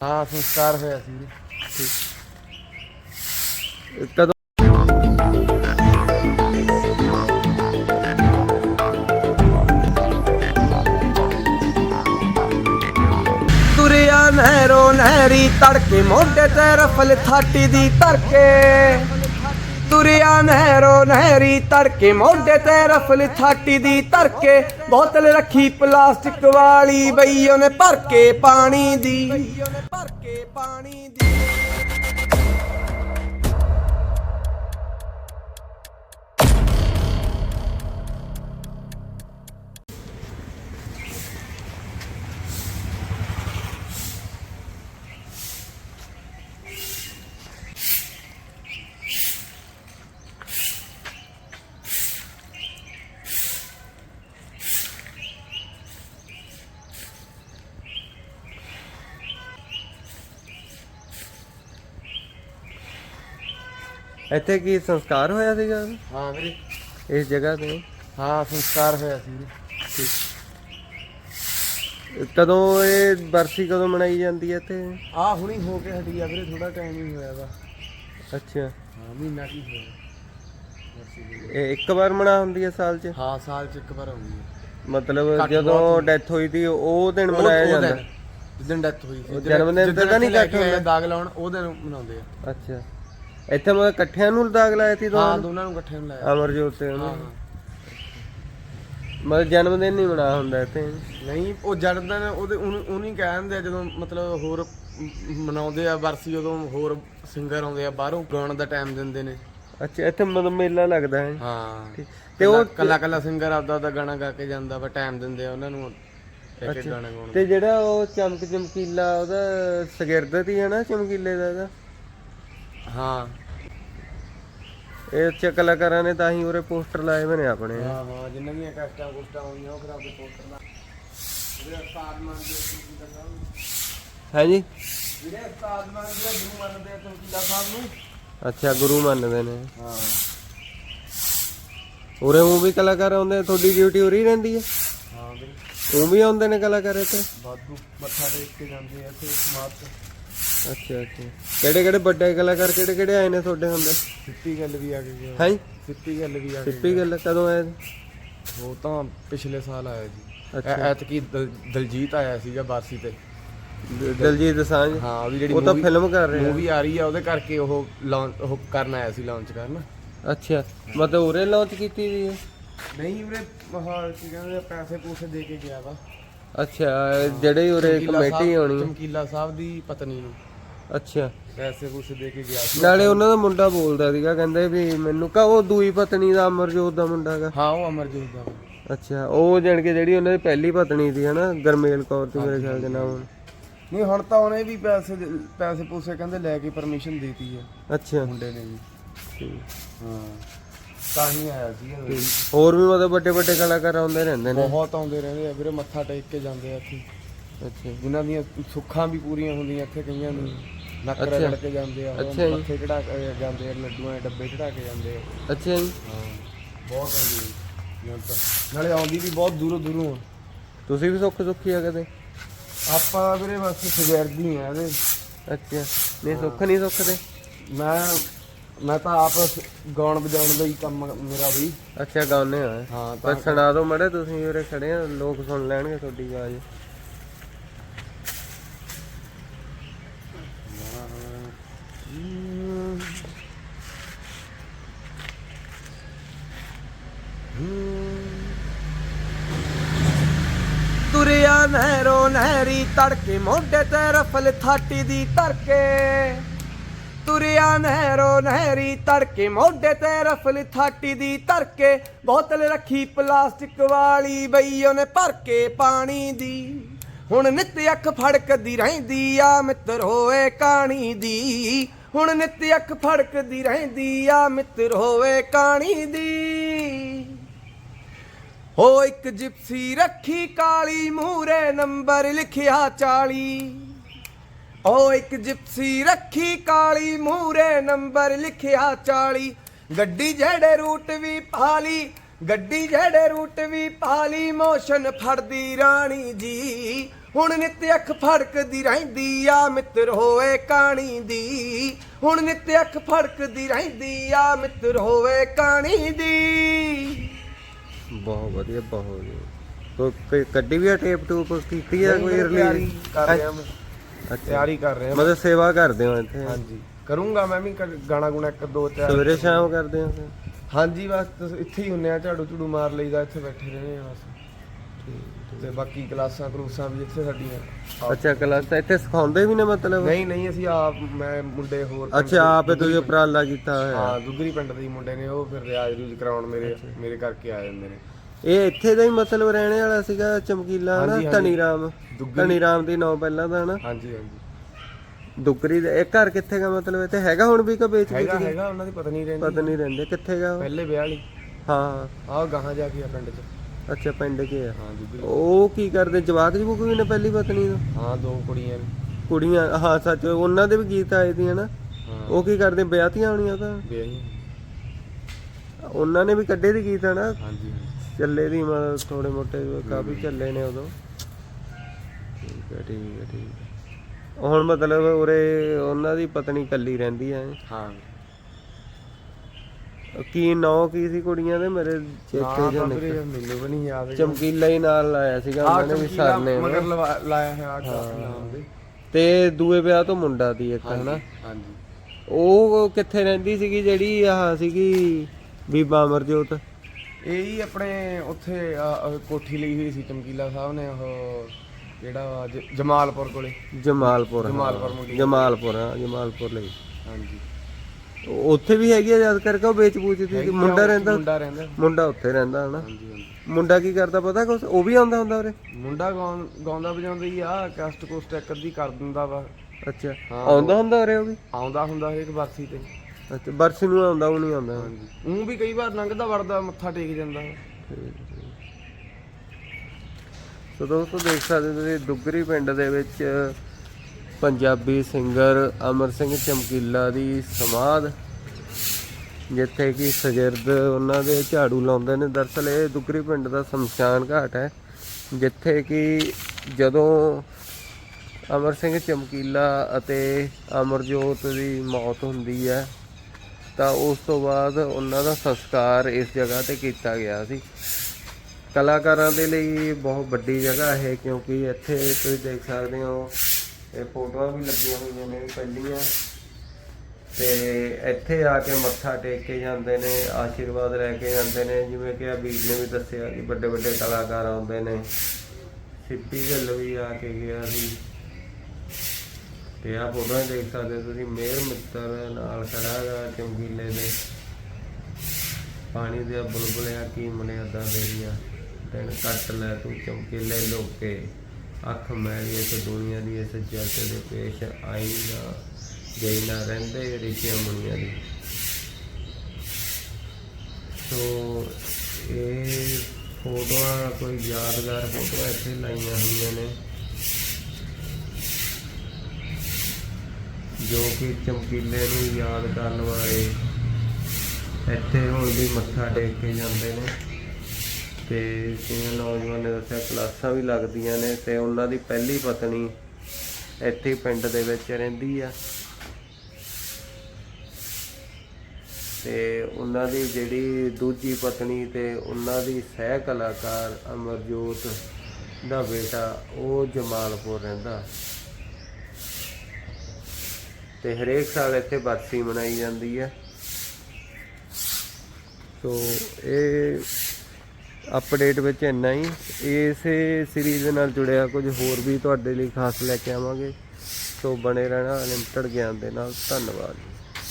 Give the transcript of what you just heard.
ਹਾਂ ਸੰਸਕਾਰ ਹੋਇਆ ਸੀ। ਕਦੋਂ? ਤੁਰਿਆ ਨਹਿਰੋ ਨਹਿਰੀ ਤੜਕੇ ਮੋਢੇ ਤੇ ਰਫਲ ਥਾਟੀ ਦੀ ਧਰਕੇ ਤੁਰਿਆ ਨਹਿਰੋ ਨਹਿਰੀ ਤੜਕੇ, ਮੋਢੇ ਤੇ ਰਫਲ ਥਾਟੀ ਦੀ ਧਰਕੇ ਬੋਤਲ ਰੱਖੀ ਪਲਾਸਟਿਕ ਵਾਲੀ ਬਈ ਉਹਨੇ ਭਰ ਕੇ ਪਾਣੀ ਦੀ ਉਹਨੇ ਭਰ ਕੇ ਪਾਣੀ ਦੀ। ਇੱਥੇ ਕੀ ਸੰਸਕਾਰ ਹੋਇਆ ਸੀਗਾ? ਹਾਂ ਵੀਰੇ। ਇਸ ਜਗ੍ਹਾ ਤੇ? ਹਾਂ ਸੰਸਕਾਰ ਹੋਇਆ ਸੀ ਵੀਰੇ। ਕਦੋਂ ਇਹ ਬਰਸੀ ਕਦੋਂ ਮਨਾਈ ਜਾਂਦੀ ਹੈ ਇੱਥੇ? ਆ ਹੁਣੀ ਹੋ ਕੇ ਹਟੀ ਆ ਵੀਰੇ ਥੋੜਾ ਟਾਈਮ ਹੀ ਹੋਇਆ ਵਾ। ਅੱਛਾ। ਹਾਂ ਮਹੀਨਾ ਕੀ ਹੋਇਆ। ਇਹ ਇੱਕ ਵਾਰ ਮਨਾ ਹੁੰਦੀ ਹੈ ਸਾਲ 'ਚ? ਹਾਂ ਸਾਲ ਚ ਇੱਕ ਵਾਰ ਆਉਂਦੀ ਹੈ। ਮਤਲਬ ਜਦੋਂ ਹੁੰਦੀ। ਡੈਥ ਹੋਈ ਸੀ ਉਹ ਦਿਨ ਮਨਾਇਆ ਜਾਂਦਾ ਦਿਨ, ਜਿੱਦਣ ਡੈਥ ਹੋਈ ਸੀ ਜਨਮ ਦਿਨ ਤੇ ਨਹੀਂ ਲੈ ਘੱਟ ਕੇ ਆਏ ਆ ਹੁੰਦਾ? ਦਾਗ ਲਾਉਣ ਉਹ ਦਿਨ ਮਨਾਉਂਦੇ ਆ। ਅੱਛਾ। ਇੱਥੇ ਮਤਲਬ ਇਕੱਠਿਆਂ ਨੂੰ ਦਾਗ ਲਾਇਆ ਸੀ ਹਾਂ ਦੋਨਾਂ ਨੂੰ ਦੋਨਾਂ ਨੂੰ ਇਕੱਠੇ ਨੂੰ ਲਾਇਆ। ਅਮਰਜੋਤ ਤੇ ਹਾਂ ਉਹਨੂੰ ਮਤਲਬ ਜਨਮ ਦਿਨ ਨਹੀਂ ਮਨਾ ਹੁੰਦਾ ਇੱਥੇ? ਨਹੀਂ ਉਹ ਜਨਮਦਿਨ ਉਹਦੇ ਉਹਨੂੰ ਉਹਨੂੰ ਹੀ ਕਹਿ ਦਿੰਦੇ ਆ ਜਦੋਂ ਮਤਲਬ ਹੋਰ ਮ- ਮਨਾਉਂਦੇ ਆ ਵਰਸੀ ਉਦੋਂ ਹੋਰ ਸਿੰਗਰ ਆਉਂਦੇ ਆ ਬਾਹਰੋਂ ਗਾਉਣ ਦਾ ਟਾਈਮ ਦਿੰਦੇ ਨੇ। ਅੱਛਾ ਇੱਥੇ ਮਤਲਬ ਮੇਲਾ ਲੱਗਦਾ ਹੈ। ਹਾਂ। ਤੇ ਉਹ ਕੱਲਾ ਕੱਲਾ ਸਿੰਗਰ ਆਪਦਾ ਆਪਦਾ ਗਾਣਾ ਗਾ ਕੇ ਜਾਂਦਾ ਵਾ ਟਾਈਮ ਦਿੰਦੇ ਆ ਉਹਨਾਂ ਨੂੰ। ਇੱਕ ਇੱਕ ਗਾਣਾ ਗਾਉਣ ਤੇ ਜਿਹੜਾ ਉਹ ਚਮਕ ਚਮਕੀਲਾ ਉਹਦਾ ਸ਼ਗਿਰਦ ਹੀ ਹੈ ਨਾ ਚਮਕੀਲੇ ਦਾ ਇਹਦਾ ਹਾਂ। ਇਹ ਅੱਛਾ ਕਲਾਕਾਰਾਂ ਨੇ ਤਾਂ ਹੀ ਉਰੇ ਪੋਸਟਰ ਲਾਏ ਹੋਏ ਨੇ ਆਪਣੇ। ਹਾਂ ਹਾਂ ਜਿੰਨਾਂ ਦੀਆਂ ਕਸਟਾਂ ਕੁਸਟਾਂ ਹੋਈਆਂ ਉਹ ਫਿਰ ਆਪਦੇ ਪੋਸਟਰ ਲਾ। ਵੀਰੇ ਉਸਤਾਦ ਮੰਨਦੇ ਤੁਸੀਂ ਦੱਸੋ ਹੈ ਜੀ? ਵੀਰੇ ਉਸਤਾਦ ਮੰਨਦੇ ਗੁਰੂ ਮੰਨਦੇ ਆ ਚਮਕੀਲਾ ਸਾਹਿਬ ਨੂੰ? ਅੱਛਾ ਗੁਰੂ ਮੰਨਦੇ ਨੇ। ਹਾਂ। ਉਰੇ ਉਹ ਵੀ ਕਲਾਕਾਰ ਆਉਂਦੇ ਤੁਹਾਡੀ ਡਿਊਟੀ ਉਰੀ ਰਹਿੰਦੀ ਹੈ? ਹਾਂ ਵੀਰੇ। ਉਹ ਵੀ ਆਉਂਦੇ ਨੇ ਕਲਾਕਾਰ ਇੱਥੇ? ਬਾਦੂ ਮੱਥਾ ਟੇਕ ਕੇ ਜਾਂਦੇ ਆ ਇੱਥੇ ਸਮਾਪਤ। ਅੱਛਾ ਅੱਛਾ। ਕਿਹੜੇ ਕਿਹੜੇ ਵੱਡੇ ਕਲਾਕਾਰ ਕਿਹੜੇ ਕਿਹੜੇ ਆਏ ਨੇ ਤੁਹਾਡੇ ਹੁੰਦੇ? ਸਿੱਪੀ ਗੱਲ ਵੀ ਆ ਗਈ ਹੈ? ਸਿੱਪੀ ਗੱਲ ਵੀ ਆ ਗਈ ਸਿੱਪੀ ਗੱਲ ਕਦੋਂ ਆਏ? ਉਹ ਤਾਂ ਪਿਛਲੇ ਸਾਲ ਆਇਆ ਜੀ। ਐਤਕੀ ਦਲ- ਦਲਜੀਤ ਆਇਆ ਸੀਗਾ ਬਾਰਸੀ ਤੇ। ਦਲਜੀਤ ਦਸਾਂਝ? ਹਾਂ ਉਹਦੀ ਜਿਹੜੀ ਉਹ ਤਾਂ ਫਿਲਮ ਕਰ ਰਹੇ ਮੂਵੀ ਆ ਰਹੀ ਆ ਉਹਦੇ ਕਰਕੇ ਉਹ ਲਾਂਚ ਉਹ ਕਰਨ ਆਇਆ ਸੀ ਲਾਂਚ ਕਰਨ। ਅੱਛਾ। ਮਤਲਬ ਉਰੇ ਲਾਂਚ ਕੀਤੀ ਵੀ ਹੈ ਨਹੀਂ ਵੀਰੇ ਮਹਾ ਕੀ ਕਹਿੰਦੇ ਆ, ਪੈਸੇ ਪੂਸੇ ਦੇ ਕੇ ਗਿਆ ਵਾ। ਅੱਛਾ ਜਿਹੜੇ ਉਰੇ ਕਮੇਟੀ ਹੋਣੀ ਚਮਕੀਲਾ ਸਾਹਿਬ ਦੀ ਪਤਨੀ ਨੂੰ। ਅੱਛਾ। ਪੈਸੇ ਪੂਸੇ ਦੇ ਕੇ ਗਿਆ ਸੀ। ਨਾਲੇ ਉਹਨਾਂ ਦਾ ਮੁੰਡਾ ਬੋਲਦਾ ਸੀਗਾ ਕਹਿੰਦੇ ਵੀ ਮੈਨੂੰ ਕਾ ਉਹ ਦੂਈ ਪਤਨੀ ਦਾ ਅਮਰਜੋਤ ਦਾ ਮੁੰਡਾ ਹੈਗਾ ਹਾਂ ਉਹ ਅਮਰਜੋਤ ਦਾ। ਵਾ। ਅੱਛਾ ਉਹ ਜਾਣ ਕੇ ਜਿਹੜੀ ਉਹਨਾਂ ਦੀ ਪਹਿਲੀ ਪਤਨੀ ਸੀ ਹਨਾ ਗਰਮੇਲ ਕੌਰ ਸੀ ਮੇਰੇ ਖਿਆਲ ਦੇ ਨਾਮ ਨਹੀਂ ਹੁਣ ਤਾਂ ਉਹਨੇ ਵੀ ਪੈਸੇ ਦੇ- ਪੈਸੇ ਪੂਸੇ ਕਹਿੰਦੇ ਲੈ ਕੇ ਪਰਮਿਸ਼ਨ ਦੇਤੀ ਹੈ ਅੱਛਾ। ਮੁੰਡੇ ਨੇ ਵੀ। ਹਾਂ ਤਾਂ ਹੀ ਆਇਆ ਸੀ ਇਹ। ਹੋਰ ਵੀ ਮਤਲਬ ਵੱਡੇ ਵੱਡੇ ਕਲਾਕਾਰ ਆਉਂਦੇ ਰਹਿੰਦੇ ਨੇ। ਬਹੁਤ ਆਉਂਦੇ ਰਹਿੰਦੇ ਆ ਵੀਰੇ ਮੱਥਾ ਟੇਕ ਕੇ ਜਾਂਦੇ ਆ ਇੱਥੇ। ਅੱਛਾ। ਜਿਨ੍ਹਾਂ ਦੀਆਂ ਸੁੱਖਾਂ ਵੀ ਪੂਰੀਆਂ ਹੁੰਦੀਆਂ ਇੱਥੇ ਕਈਆਂ ਨੂੰ ਨੱਕ ਅੱਛਾ। ਰਗੜ ਕੇ ਜਾਂਦੇ ਆ ਉਹ ਅੱਛਾ ਜੀ। ਮੱਥੇ ਚੜਾ ਕੇ ਜਾਂਦੇ ਆ ਲੱਡੂਆਂ ਦੇ ਡੱਬੇ ਚੜਾ ਕੇ ਜਾਂਦੇ ਆ। ਅੱਛਾ ਜੀ। ਹਾਂ ਬਹੁਤ ਆਉਂਦੀ ਹੈ ਤਾਂ ਨਾਲੇ ਆਉਂਦੀ ਵੀ ਬਹੁਤ ਦੂਰੋਂ ਦੂਰੋਂ ਆ। ਤੁਸੀਂ ਵੀ ਸੁੱਖ ਸੁੱਖੀ ਆ ਕਦੇ? ਆਪਾਂ ਵੀਰੇ ਬਸ ਸਵੇਰਦੀ ਆ ਇਹਦੇ। ਅੱਛਾ। ਨਹੀਂ ਸੁੱਖ ਨਹੀਂ ਸੁੱਖਦੇ? ਮੈਂ ਮੈਂ ਤਾਂ ਆਪ ਗਾਉਣ ਵਜਾਉਣ ਦਾ ਹੀ ਕੰਮ ਮੇਰਾ ਵੀ। ਅੱਛਾ ਗਾਉਨੇ ਆ ਹਾਂ ਤਾਂ ਸੁਣਾ ਦਿਓ ਮੜੇ ਤੁਸੀਂ ਉਰੇ ਖੜੇ ਆ ਲੋਕ ਸੁਣ ਲੈਣਗੇ ਤੁਹਾਡੀ ਆਵਾਜ਼। ਤੁਰਿਆ ਨਹਿਰੋ ਨਹਿਰੀ ਤੜਕੇ, ਮੋਢੇ ਤੇ ਰਫਲ ਥਾਟੀ ਦੀ ਧਰਕੇ ਤੁਰਿਆ ਨਹਿਰੋ ਨਹਿਰੀ ਤੜਕੇ, ਮੋਢੇ ਤੇ ਰਫਲ ਥਾਟੀ ਦੀ ਧਰਕੇ ਬੋਤਲ ਰੱਖੀ ਪਲਾਸਟਿਕ ਵਾਲੀ ਬਈ, ਉਹਨੇ ਭਰ ਕੇ ਪਾਣੀ ਦੀ। ਹੁਣ ਨਿੱਤ ਅੱਖ ਫੜਕਦੀ ਰਹਿੰਦੀ ਆ ਮਿੱਤਰ ਹੋਏ ਕਾਣੀ ਦੀ। ਹੁਣ ਨਿੱਤ ਅੱਖ ਫੜਕਦੀ ਰਹਿੰਦੀ ਆ ਮਿੱਤਰ ਹੋਵੇ ਕਾਣੀ ਦੀ। ਹੋ ਇੱਕ ਜਿਪਸੀ ਰੱਖੀ ਕਾਲੀ ਮੂਰੇ ਨੰਬਰ ਲਿਖਿਆ 40 ਓ ਇੱਕ ਜਿਪਸੀ ਰੱਖੀ ਕਾਲੀ ਮੂਰੇ ਨੰਬਰ ਲਿਖਿਆ 40 ਗੱਡੀ ਜਿਹੜੇ ਰੂਟ ਵੀ ਪਾਲੀ, ਗੱਡੀ ਜਿਹੜੇ ਰੂਟ ਵੀ ਪਾਲੀ, ਮੋਸ਼ਨ ਫੜਦੀ ਰਾਣੀ ਜੀ। ਹੁਣ ਨਿੱਤ ਅੱਖ ਫੜਕਦੀ ਰਹਿੰਦੀ ਆ ਮਿੱਤਰ ਹੋਵੇ ਕਾਣੀ ਦੀ। ਹੁਣ ਨਿੱਤ ਅੱਖ ਫੜਕਦੀ ਰਹਿੰਦੀ ਆ ਮਿੱਤਰ ਹੋਵੇ ਕਾਣੀ ਦੀ। ਬਹੁਤ ਵਧੀਆ ਬਹੁਤ ਵਧੀਆ। ਕੋਈ ਕੋਈ ਕੱਢੀ ਵੀ ਆ ਟੇਪ ਟੂਪ ਕੀਤੀ ਆ ਕੋਈ ਤਿਆਰੀ ਰਿਲੀਜ਼ ਕਰ ਰਿਹਾ ਮੈਂ। ਅੱਛਾ। ਤਿਆਰੀ ਕਰ ਰਿਹਾ ਮਤਲਬ ਸੇਵਾ ਕਰਦੇ ਹੋ ਇੱਥੇ? ਹਾਂਜੀ। ਕਰੂੰਗਾ ਮੈਂ ਵੀ ਕ- ਗਾਣਾ ਗੁਣਾ ਇੱਕ ਦੋ ਤਿਆਰ ਸਵੇਰੇ ਸ਼ਾਮ ਕਰਦੇ ਹੋ ਫਿਰ? ਹਾਂਜੀ ਬਸ ਤੁਸੀਂ ਇੱਥੇ ਹੀ ਹੁੰਨੇ ਆ ਝਾੜੂ ਝੂੜੂ ਮਾਰ ਲਈਦਾ ਇੱਥੇ ਬੈਠੇ ਰਹਿੰਦੇ ਆ ਬਸ। ਤੇ ਬਾਕੀ ਕਲਾਸਾਂ ਕਲੂਸਾਂ ਵੀ ਇੱਥੇ ਸਾਡੀਆਂ। ਅੱਛਾ ਕਲਾਸ ਤਾਂ ਇੱਥੇ ਸਿਖਾਉਂਦੇ ਵੀ ਨੇ ਮਤਲਬ? ਨਹੀਂ ਨਹੀਂ ਅਸੀਂ ਆਪ ਮੈਂ ਮੁੰਡੇ ਹੋਰ ਪਿੰਡ ਅੱਛਾ ਆਪੇ ਤੁਸੀਂ ਉਪਰਾਲਾ ਕੀਤਾ ਹੋਇਆ। ਹਾਂ ਦੁੱਗਰੀ ਪਿੰਡ ਦੇ ਹੀ ਮੁੰਡੇ ਨੇ ਉਹ ਫਿਰ ਰਿਆਜ਼ ਰੂਜ ਕਰਾਉਣ ਮੇਰੇ ਮੇਰੇ ਕਰਕੇ ਆ ਜਾਂਦੇ ਨੇ। ਇਹ ਇੱਥੇ ਦਾ ਹੀ ਮਤਲਬ ਰਹਿਣੇ ਵਾਲਾ ਸੀਗਾ ਚਮਕੀਲਾ ਹਾਂਜੀ, ਹਾਂਜੀ। ਧਨੀ ਰਾਮ ਦੁੱਗਰੀ ਧਨੀ ਰਾਮ ਦੀ ਨੌ ਪਹਿਲਾਂ ਦਾ ਹਨਾ? ਹਾਂਜੀ ਹਾਂਜੀ। ਦੁਗਰੀ ਦੇ ਇਹ ਘਰ ਕਿੱਥੇ ਗਾ ਮਤਲਬ? ਇੱਥੇ ਹੈਗਾ ਹੁਣ ਵੀ ਕਿ ਵੇਚ ਹੈਗਾ ਹੈਗਾ ਉਹਨਾਂ ਦੀ ਪਤਾ ਨਹੀਂ ਰਹਿੰਦੀ ਪਤਾ ਨਹੀਂ ਰਹਿੰਦੇ ਕਿੱਥੇ ਗਾ ਉਹ? ਪਹਿਲੇ ਵਿਆਹ ਵਾਲੀ ਹਾਂ। ਆਹ ਗਾਹਾਂ ਜਾ ਕੇ ਆ ਪਿੰਡ 'ਚ। ਅੱਛਾ ਪਿੰਡ ਕੇ ਆ। ਹਾਂ ਉਹ ਕੀ ਕਰਦੇ? ਜਵਾਕ ਜਵੂਕ ਵੀ ਨੇ ਪਹਿਲੀ ਪਤਨੀ ਦਾ ਹਾਂ ਦੋ ਕੁੜੀਆਂ ਨੇ। ਕੁੜੀਆਂ ਹਾਂ ਸੱਚ ਉਹਨਾਂ ਦੇ ਵੀ ਗੀਤ ਆਏ ਦੀ ਹਨਾ? ਹਾਂ। ਉਹ ਕੀ ਕਰਦੇ? ਵਿਆਹਤੀਆਂ ਹੋਣੀਆਂ ਤਾਂ? ਉਹਨਾਂ ਨੇ ਵੀ ਕੱਢੇ ਦੀ ਗੀਤ ਹਨਾ? ਹਾਂਜੀ। ਚੱਲੇ ਦੀ ਮਤਲਬ ਥੋੜੇ ਮੋਟੇ ਕਾਫੀ ਚੱਲੇ ਨੇ ਉਦੋਂ। ਠੀਕ ਹੈ ਠੀਕ ਹੈ ਠੀਕ ਹੈ। ਹੁਣ ਮਤਲਬ ਉਰੇ ਉਹਨਾਂ ਦੀ ਪਤਨੀ ਕੱਲੀ ਰਹਿੰਦੀ ਹੈ। ਹਾਂ। ਕੀ ਨਾਂ ਕੀ ਸੀ ਕੁੜੀਆਂ ਦੇ? ਮੇਰੇ ਨਾ ਚੇਤੇ ਜਾਂ ਵੀਰੇ ਮੈਨੂੰ ਵੀ ਨਹੀਂ ਯਾਦ ਚਮਕੀਲਾ ਹੀ ਨਾਲ ਲਾਇਆ ਸੀਗਾ ਉਹਨਾਂ ਨੇ ਵੀ ਚਮਕੀਲਾ ਸਰਨੇ ਮਗਰ ਲਾਇਆ ਹੈ ਆਹ ਨਾਮ ਦੇ ਤੇ ਦੂਏ ਵਿਆਹ ਤੋਂ ਮੁੰਡਾ ਦੀ ਇੱਕ ਹਨਾ? ਹਾਂਜੀ। ਉਹ ਕਿੱਥੇ ਰਹਿੰਦੀ ਸੀਗੀ ਜਿਹੜੀ ਆਹ ਸੀਗੀ ਬੀਬਾ ਅਮਰਜੋਤ? ਇਹ ਹੀ ਆਪਣੇ ਉੱਥੇ ਕੋਠੀ ਲਈ ਹੋਈ ਸੀ ਚਮਕੀਲਾ ਸਾਹਿਬ ਨੇ ਉਹ ਜਿਹੜਾ ਜਮਾਲਪੁਰ ਕੋਲੇ। ਜਮਾਲਪੁਰ। ਜਮਾਲਪੁਰ ਜਮਾਲਪੁਰ ਹਾਂ ਜਮਾਲਪੁਰ ਲਈ। ਹਾਂਜੀ। ਉੱਥੇ ਵੀ ਹੈਗੀ ਆ ਯਾਦ ਕਰਕੇ ਉਹ ਵੇਚ ਬੂਚ ਦੀ ਹੈਗੀ ਆ, ਮੁੰਡਾ ਰਹਿੰਦਾ। ਮੁੰਡਾ ਰਹਿੰਦਾ। ਮੁੰਡਾ ਉੱਥੇ ਰਹਿੰਦਾ ਹਨਾ? ਹਾਂਜੀ ਹਾਂਜੀ। ਮੁੰਡਾ ਕੀ ਕਰਦਾ ਪਤਾ ਕੁਛ? ਉਹ ਵੀ ਆਉਂਦਾ ਹੁੰਦਾ ਉਰੇ? ਮੁੰਡਾ ਗਾਉਂ- ਗਾਉਂਦਾ ਵਜਾਉਂਦਾ ਹੀ ਆ ਕਸਟ ਕੋਸਟ ਇੱਕ ਅੱਧੀ ਕਰ ਦਿੰਦਾ ਵਾ। ਅੱਛਾ। ਹਾਂ, ਆਉਂਦਾ ਹੁੰਦਾ ਉਰੇ ਉਹ ਵੀ? ਆਉਂਦਾ ਹੁੰਦਾ ਹਰੇਕ ਬਾਸੀ ਤੇ। ਅੱਛਾ ਬਰਸੀ ਨੂੰ ਆਉਂਦਾ ਉਹ ਨਹੀਂ ਆਉਂਦਾ। ਹਾਂਜੀ। ਉਹ ਵੀ ਕਈ ਵਾਰ ਲੰਘਦਾ ਵੜਦਾ ਮੱਥਾ ਟੇਕ ਜਾਂਦਾ। ਸੋ ਦੋਸਤੋ ਦੇਖ ਸਕਦੇ ਹੋ ਤੁਸੀਂ ਦੁੱਗਰੀ ਪਿੰਡ ਦੇ ਵਿੱਚ ਪੰਜਾਬੀ ਸਿੰਗਰ ਅਮਰ ਸਿੰਘ ਚਮਕੀਲਾ ਦੀ ਸਮਾਧ, ਜਿੱਥੇ ਕਿ ਸ਼ਗਿਰਦ ਉਹਨਾਂ ਦੇ ਝਾੜੂ ਲਾਉਂਦੇ ਨੇ। ਦਰਅਸਲ ਇਹ ਦੁੱਗਰੀ ਪਿੰਡ ਦਾ ਸ਼ਮਸ਼ਾਨ ਘਾਟ ਹੈ, ਜਿੱਥੇ ਕਿ ਜਦੋਂ ਅਮਰ ਸਿੰਘ ਚਮਕੀਲਾ ਅਤੇ ਅਮਰਜੋਤ ਦੀ ਮੌਤ ਹੁੰਦੀ ਹੈ, ਤਾਂ ਉਸ ਤੋਂ ਬਾਅਦ ਉਹਨਾਂ ਦਾ ਸੰਸਕਾਰ ਇਸ ਜਗ੍ਹਾ ਤੇ ਕੀਤਾ ਗਿਆ ਸੀ। ਕਲਾਕਾਰਾਂ ਦੇ ਲਈ ਬਹੁਤ ਵੱਡੀ ਜਗ੍ਹਾ ਹੈ, ਕਿਉਂਕਿ ਇੱਥੇ ਤੁਸੀਂ ਦੇਖ ਸਕਦੇ ਹੋ ਇਹ ਫੋਟੋਆਂ ਵੀ ਲੱਗੀਆਂ ਹੋਈਆਂ ਨੇ ਪਹਿਲੀਆਂ। ਤੇ ਇੱਥੇ ਆ ਕੇ ਮੱਥਾ ਟੇਕ ਕੇ ਜਾਂਦੇ ਨੇ, ਆਸ਼ੀਰਵਾਦ ਲੈ ਕੇ ਜਾਂਦੇ ਨੇ। ਜਿਵੇਂ ਕਿ ਆ ਵੀਰ ਨੇ ਵੀ ਦੱਸਿਆ ਕਿ ਵੱਡੇ ਵੱਡੇ ਕਲਾਕਾਰ ਆਉਂਦੇ ਨੇ। ਸਿੱਪੀ ਗਿੱਲ ਵੀ ਆ ਕੇ ਗਿਆ ਸੀ। ਤੇ ਆ ਫੋਟੋਆਂ ਦੇਖ ਸਕਦੇ ਤੁਸੀਂ, ਮੇਰ ਮਿੱਤਰ ਨਾਲ ਖੜਾ ਹੈਗਾ ਚਮਕੀਲੇ ਦੇ। ਪਾਣੀ ਦੇ ਬੁਲਬੁਲਿਆ, ਕੀ ਮਨੇ ਅਦਾਂ ਦੇਰੀਆਂ ਦਿਨ ਕੱਟ ਲੈ ਤੂੰ ਚਮਕੀਲੇ ਲੋਕੇ। ਅੱਖ ਮੈਲੀ ਇਸ ਦੁਨੀਆ ਦੀ ਇਸ ਜੱਗ ਦੇ ਪੇਸ਼ ਆਈ ਨਾ ਗਈ ਨਾ ਰਹਿੰਦੇ ਰਿਸ਼ੀਆਂ ਮੁਨੀਆਂ ਦੀ। ਸੋ ਇਹ ਫੋਟੋਆਂ, ਕੋਈ ਯਾਦਗਾਰ ਫੋਟੋਆਂ ਇੱਥੇ ਲਾਈਆਂ ਹੋਈਆਂ ਨੇ, ਜੋ ਕਿ ਚਮਕੀਲੇ ਨੂੰ ਯਾਦ ਕਰਨ ਵਾਲੇ ਇੱਥੇ ਹੁਣ ਵੀ ਮੱਥਾ ਟੇਕ ਕੇ ਜਾਂਦੇ ਨੇ। ਤੇ ਜਿਵੇਂ ਨੌਜਵਾਨ ਨੇ ਦੱਸਿਆ ਕਲਾਸਾਂ ਵੀ ਲੱਗਦੀਆਂ ਨੇ ਤੇ ਉਹਨਾਂ ਦੀ ਪਹਿਲੀ ਪਤਨੀ ਇੱਥੇ ਪਿੰਡ ਦੇ ਵਿੱਚ ਰਹਿੰਦੀ ਆ। ਤੇ ਉਹਨਾਂ ਦੀ ਜਿਹੜੀ ਦੂਜੀ ਪਤਨੀ ਤੇ ਉਹਨਾਂ ਦੀ ਸਹਿ ਕਲਾਕਾਰ ਅਮਰਜੋਤ ਦਾ ਬੇਟਾ, ਉਹ ਜਮਾਲਪੁਰ ਰਹਿੰਦਾ। ਤੇ ਹਰੇਕ ਸਾਲ ਇੱਥੇ ਬਰਸੀ ਮਨਾਈ ਜਾਂਦੀ ਹੈ ਸੋ ਇਹ ਅਪਡੇਟ ਵਿੱਚ ਇੰਨਾ ਹੀ। ਇਸੇ ਸੀਰੀਜ਼ ਦੇ ਨਾਲ ਜੁੜਿਆ ਕੁਝ ਹੋਰ ਵੀ ਤੁਹਾਡੇ ਲਈ ਖਾਸ ਲੈ ਕੇ ਆਵਾਂਗੇ। ਸੋ ਬਣੇ ਰਹਿਣਾ ਲਿਮਟਿਡ ਗਿਆਨ ਦੇ ਨਾਲ। ਧੰਨਵਾਦ।